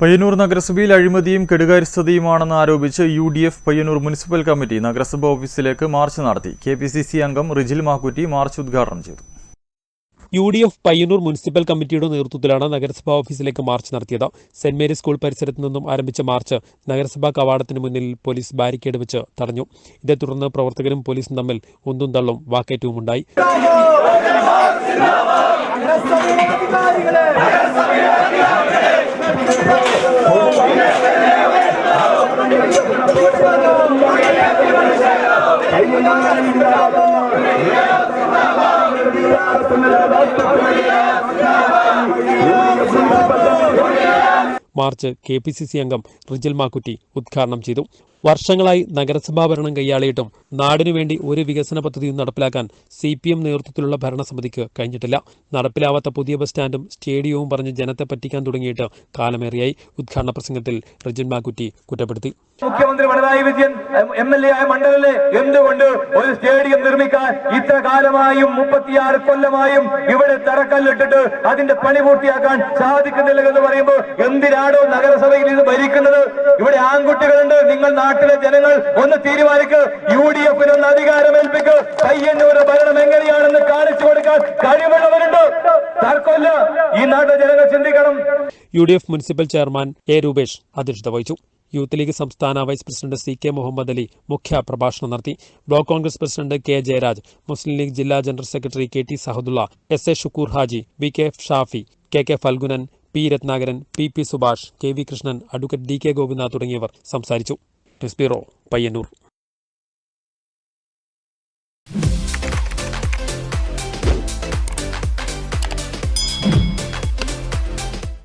പയ്യന്നൂർ നഗരസഭയിൽ അഴിമതിയും കെടുകാര്യസ്ഥതയുമാണെന്ന് ആരോപിച്ച് U D F Payyanur municipal committee നഗരസഭ ഓഫീസിലേക്ക് മാർച്ച് നടത്തി. കെ പി സി സി അംഗം റിജിൽ മാക്കുറ്റി മാർച്ച് ഉദ്ഘാടനം ചെയ്തു. U D F Payyanur municipal കമ്മിറ്റിയുടെ നേതൃത്വത്തിലാണ് നഗരസഭാ ഓഫീസിലേക്ക് മാർച്ച് നടത്തിയത്. സെന്റ് മേരീസ് സ്കൂൾ പരിസരത്ത് നിന്നും ആരംഭിച്ച മാർച്ച് നഗരസഭാ കവാടത്തിന് മുന്നിൽ പോലീസ് ബാരിക്കേഡ് വെച്ച് തടഞ്ഞു. ഇതേ തുടർന്ന് പ്രവർത്തകരും പോലീസും തമ്മിൽ ഒന്നും തള്ളും വാക്കേറ്റവും march K P C C അംഗം റിജൽ മാക്കുറ്റി ഉദ്ഘാടനം ചെയ്തു. വർഷങ്ങളായി നഗരസഭാ ഭരണം കൈയാളിയിട്ടും നാടിനു വേണ്ടി ഒരു വികസന പദ്ധതിയും നടപ്പിലാക്കാൻ സി പി എം നേതൃത്വത്തിലുള്ള ഭരണസമിതിക്ക് കഴിഞ്ഞിട്ടില്ല. നടപ്പിലാവാത്ത പുതിയ ബസ് സ്റ്റാൻഡും സ്റ്റേഡിയവും പറഞ്ഞ് ജനത്തെ പറ്റിക്കാൻ തുടങ്ങിയിട്ട് കാലമേറിയായി. ഉദ്ഘാടന പ്രസംഗത്തിൽ റിജിൻ മാക്കുറ്റി കുറ്റപ്പെടുത്തി. മുഖ്യമന്ത്രി Pinarayi Vijayan M L A ആയ മണ്ഡലത്തിലെ എന്തുകൊണ്ട് ഒരു സ്റ്റേഡിയം നിർമ്മിക്കാൻ ഇത്ര കാലമായും മുപ്പത്തിയാറ് കൊല്ലമായും ഇവിടെ തറക്കല്ലിട്ടിട്ട് അതിന്റെ പണി പൂർത്തിയാക്കാൻ സാധിക്കുന്നില്ല എന്ന് പറയുമ്പോൾ എന്തിനാണോ നഗരസഭയിൽ ഇത് ഭരിക്കുന്നത്? ഇവിടെ ആൺകുട്ടികളുണ്ട്. നിങ്ങൾ നാട്ടിലെ ജനങ്ങൾ ഒന്ന് തീരുമാനിക്ക്. യു ഡി എഫിന് ഒന്ന് അധികാരം ഏൽപ്പിക്കുക പയ്യന്നൂർ ഭരണം എങ്ങനെയാണെന്ന് കാണിച്ചു കൊടുക്കാൻ കഴിവുള്ളവരുണ്ട്. തർക്കമില്ല. ഈ നാട്ടിലെ ജനങ്ങൾ ചിന്തിക്കണം. U D F municipal chairman A Rupesh അധ്യക്ഷത വഹിച്ചു. യൂത്ത് ലീഗ് സംസ്ഥാന vice president C K Muhammad Ali മുഖ്യ പ്രഭാഷണം നടത്തി. Block Congress president K Jayaraj Muslim League ജില്ലാ general secretary K T Sahadulla S A Shukoor Haji V K Shafi K K Phalgunan P Rathnakaran P P Subhash K V Krishnan advocate D K Gopinath തുടങ്ങിയവർ സംസാരിച്ചു. Bureau Payyanur.